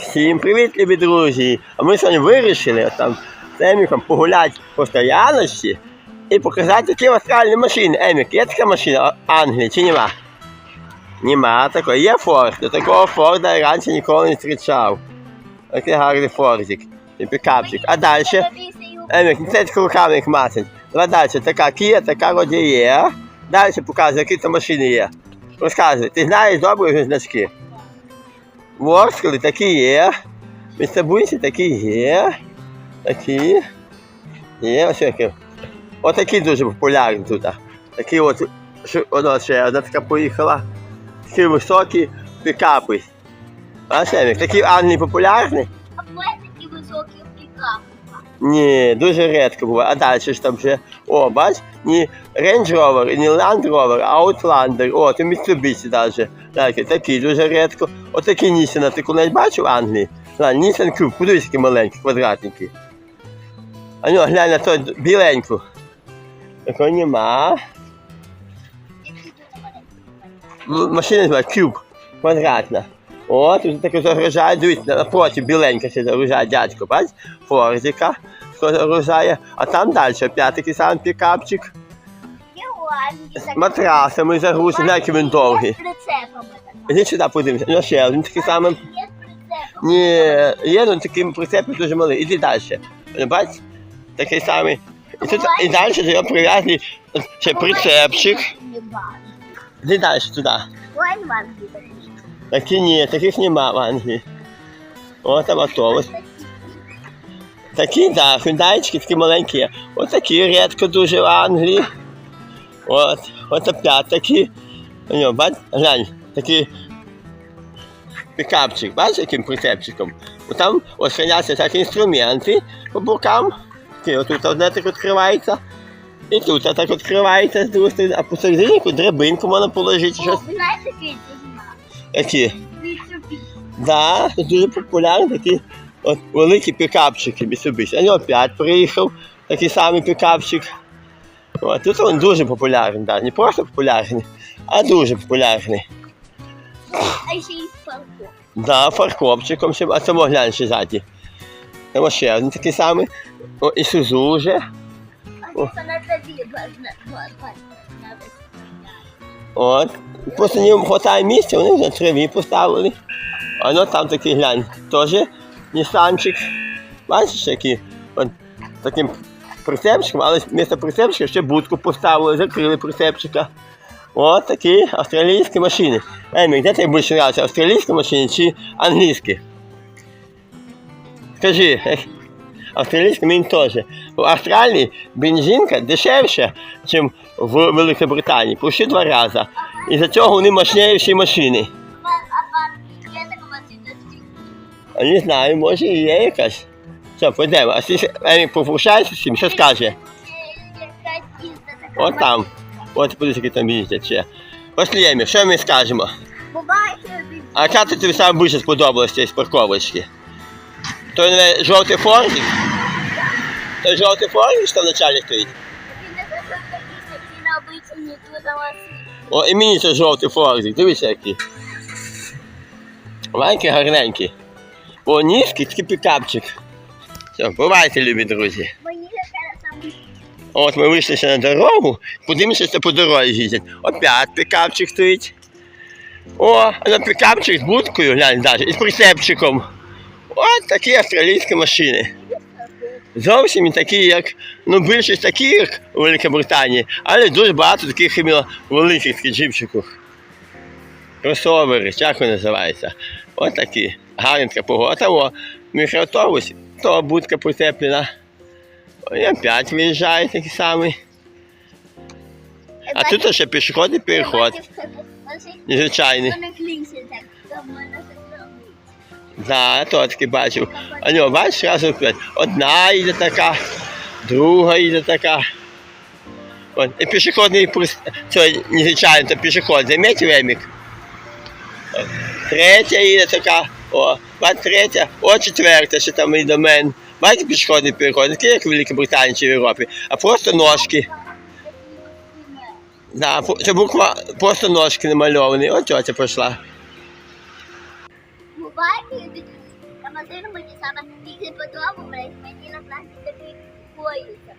Всім привіт, любі друзі! А ми сьогодні вирішили там з Еміком погуляти по стояночці і показати, які австральні машини. Емік, є така машина Англії чи нема? Нема такої. Є Форд. Такого Форда я раніше ніколи не зустрічав. Такий гарний Фордик. І пікапчик. А далі? Емік, не це руками як мацать. Давай далі. Така Kia, така вроді є. Далі показуй, які там машини є. Розказуй, ти знаєш добре значки? Ворскли такі є. Місцебунці такі є. Такі. Є, ось які. Отакі дуже популярні тут. Такі от, що, воно ще одна така поїхала. Такі високі пікапи. Бачиш, Емік, такі Англії популярні? А буває такі високі пікапи. Ні, дуже рідко буває. А далі ж там ще. О, бач, не Range Rover, не Land Rover, а Outlander. О, це Mitsubishi даже. Такі, такі дуже рідко. Отакі Nissan, ти коли бачив в Англії? На, Nissan Cube, подивись, які маленькі, квадратненькі. А ну, глянь на той біленьку. Такого нема. М- Машина називається Cube, квадратна. О, тут таке загружає, дивіться, напроти біленька ще загружає дядько, бач? Форзика, загружає. А там далі опять такий самий пікапчик. Матрасами загружений, як він довгий. Іди сюди подивимося. Ну ще один такий самий. Ні, є ну такий прицеп дуже малий. Іди далі. Бач? Такий самий. І, тут, і далі до його прив'язаний ще прицепчик. Іди далі туди. Такі. Ні, таких нема в Англії. О, там автобус. Такі, так, хюндайчики такі маленькі. От такі рідко дуже в Англії. От, от опять такі. Бач, глянь, такі пікапчик, бачиш, яким прицепчиком. Там ось храняться інструменти по бокам. Такі, отут одне так відкривається. І тут так відкривається з другої сторони, а посередині драбинку можна положити щось. Які? Да, дуже популярні такі от, великі пікапчики Mitsubishi. А не опять приїхав такий самий пікапчик. От, тут він дуже популярний, да. не просто популярний, а дуже популярний. А ще й фалко. Да, фаркопчиком ще, а само глянь ще ззаді. Там ще один такий самий. О, і Сузу вже. А це на тобі. От. Просто не вистачає місця, вони вже траві поставили. А ну там такий глянь, теж Нісанчик. Бачиш, який от таким прицепчиком, але вмісто прицепчика ще будку поставили, закрили прицепчика. От такі австралійські машини. Емік, де тобі більше нравиться, австралійські машини чи англійські? Скажи, австралійські мені теж. В Австралії бензинка дешевша, ніж в Великій Британії, почти два рази. І за цього вони мощніші машини. Не знаю, може і є якась. Все, пойдемо. А попрощайся з цим, що скаже? От там. От подивись, які там їздять ще. Пошли, Емік, що ми скажемо? А яка ти тобі саме більше сподобалась цієї парковочки? Той не жовтий фордик? Той жовтий фордик, що в началі стоїть? О, і мені це жовтий фордик, дивися який. Маленький, гарненький. О, низький, такий пікапчик. Все, бувайте, любі друзі. От ми вийшли ще на дорогу, подивимося, що по дорозі їздять. Опять пікапчик стоїть. О, на пікапчик з будкою, глянь, навіть, і з прицепчиком. От такі австралійські машини. Зовсім не такі, як, ну, більшість такі, як у Великій Британії, але дуже багато таких іменно великих таких джипчиків. Кросовери, як вони називаються. От такі. Гарна така погода. О, мікроавтобус, то будка прицеплена. І опять виїжджає такий самий. А тут ще пішохідний переход. Зробити. Да, то таки бачив. А нього, бачиш, разом п'ять. Одна йде така, друга йде така. От. І пішохідний прос- це незвичайно, то пішохід, замітив Емік? Третя їде така, о, бач, третя, о, четверта, що там і до мене. Бачите пішохідний переход, не такий, як в Великій Британії чи в Європі, а просто ножки. Да, це буква просто ножки намальовані. От тьотя пішла. Буває, машину мені саме тільки блядь, мені на класі такий поїздка.